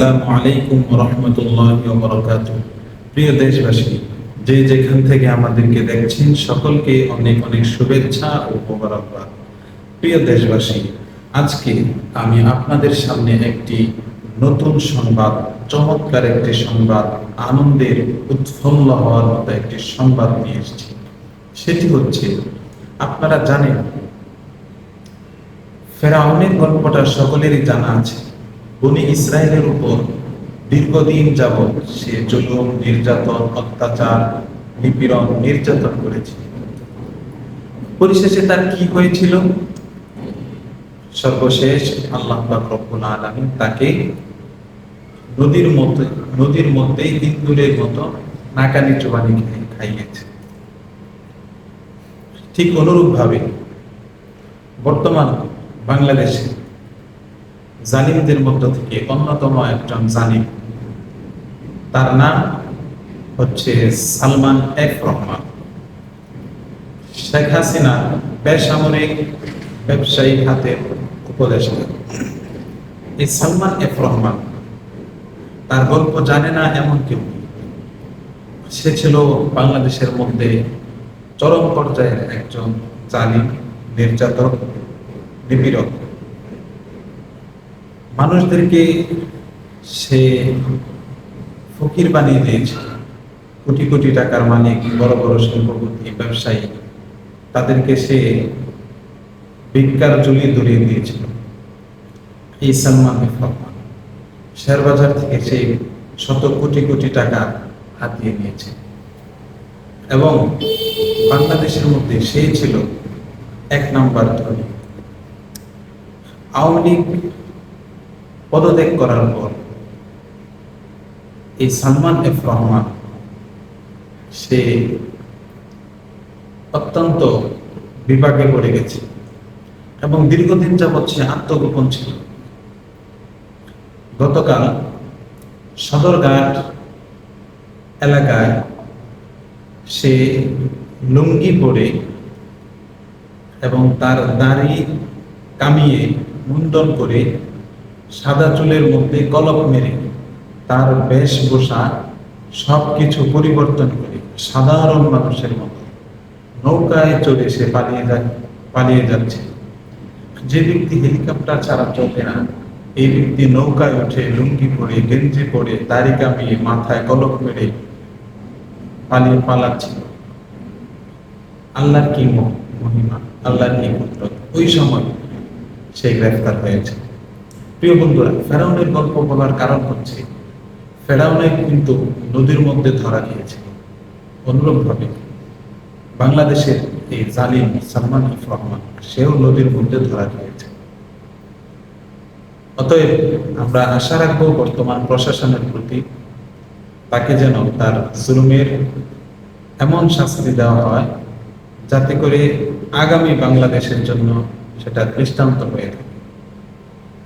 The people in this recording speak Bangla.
আসসালামু আলাইকুম রহমতুল্লাহ প্রিয় দেশবাসী, যে যেখান থেকে আমাদেরকে দেখছেন, সকলকে অনেক অনেক শুভেচ্ছা ও মোবারকবাদ। প্রিয় দেশবাসী, আজকে আমি আপনাদের সামনে একটি নতুন সংবাদ, চমৎকার একটি সংবাদ, আনন্দের, উৎফুল্ল হওয়ার মতো একটি সংবাদ নিয়ে এসেছি। সেটি হচ্ছে, আপনারা জানেন, ফেরাউনের গল্পটা সকলেরই জানা আছে। বনি ইসরায়েলের উপর দীর্ঘদিন যাবৎ সে জুলুম, নির্যাতন, অত্যাচার, নিপীড়ন, নির্যাতন করেছে। পরিশেষে তার কি হয়েছিল? সর্বশেষ আল্লাহ রব্বুল আলামিন তাকে নদীর মধ্যে নদীর মধ্যে ইন্দুরের মতো নাকানি চোবানি খাইয়েছে। ঠিক অনুরূপ ভাবে বর্তমান বাংলাদেশে জালিমদের মধ্য থেকে অন্যতম একজন জালিম। তার নাম হচ্ছে সালমান এফ রহমান। শেখ হাসিনা বেসামরিক ব্যবসায়ী খাতের উপদেষ্টা। এই সালমান এফ রহমান তার গল্প জানে না এমন কেউ সে ছিল বাংলাদেশের মধ্যে চরম পর্যায়ের একজন জালিম, নির্যাতক, নিপীড়ক। মানুষদেরকে সে ফকির বানিয়ে দিয়েছে কোটি কোটি টাকার মালিক, বড় বড় শিল্পপতি, ব্যবসায়ী, তাদেরকে সে ভিক্ষার জুলি ধরিয়ে দিয়েছিল। এই সালমান শেয়ার বাজার থেকে সে শত কোটি কোটি টাকা হাতিয়ে নিয়েছে। এবং বাংলাদেশের মধ্যে সেই ছিল এক নাম্বার ধনী। আওয়ামী লীগ পদত্যাগ করার পর এই সালমান এফ রহমান, সে অত্যন্ত বিপাকে পড়ে গেছে এবং দীর্ঘদিন যাবৎ সে আত্মগোপন ছিল। গতকাল সদরঘাট এলাকায় সে লুঙ্গি পরে এবং তার দাড়ি কামিয়ে মুন্ডন করে সাদা চুলের মধ্যে কলপ মেরে তার বেশভূষা সব কিছু পরিবর্তন করে সাধারণ মানুষের মতো নৌকায় চড়ে সে পালিয়ে যায় পালিয়ে যাচ্ছে। যে ব্যক্তি হেলিকপ্টার ছাড়া চলে না, এই ব্যক্তি নৌকায় উঠে লুঙ্গি পরে, গেঞ্জি পরে, দাড়ি কামিয়ে মাথায় কলপ মেরে পালিয়ে পালাচ্ছে। আল্লাহর কি মহিমা? আল্লাহর কি কুদরত? ওই সময় সে গ্রেফতার হয়েছে। প্রিয় বন্ধুরা, ফেরাউনের গল্প বলার কারণ হচ্ছে ফেরাউনের কিন্তু নদীর মধ্যে ধরা গিয়েছিল অনুরূপভাবে বাংলাদেশের এই জালিম সালমান রহমান সেও নদীর মধ্যে ধরা গিয়েছে অতএব আমরা আশা রাখব বর্তমান প্রশাসনের প্রতি তাকে যেন তার জুলুমের এমন শাস্তি দেওয়া হয়, যাতে করে আগামী বাংলাদেশের জন্য সেটা দৃষ্টান্ত হয়ে থাকে।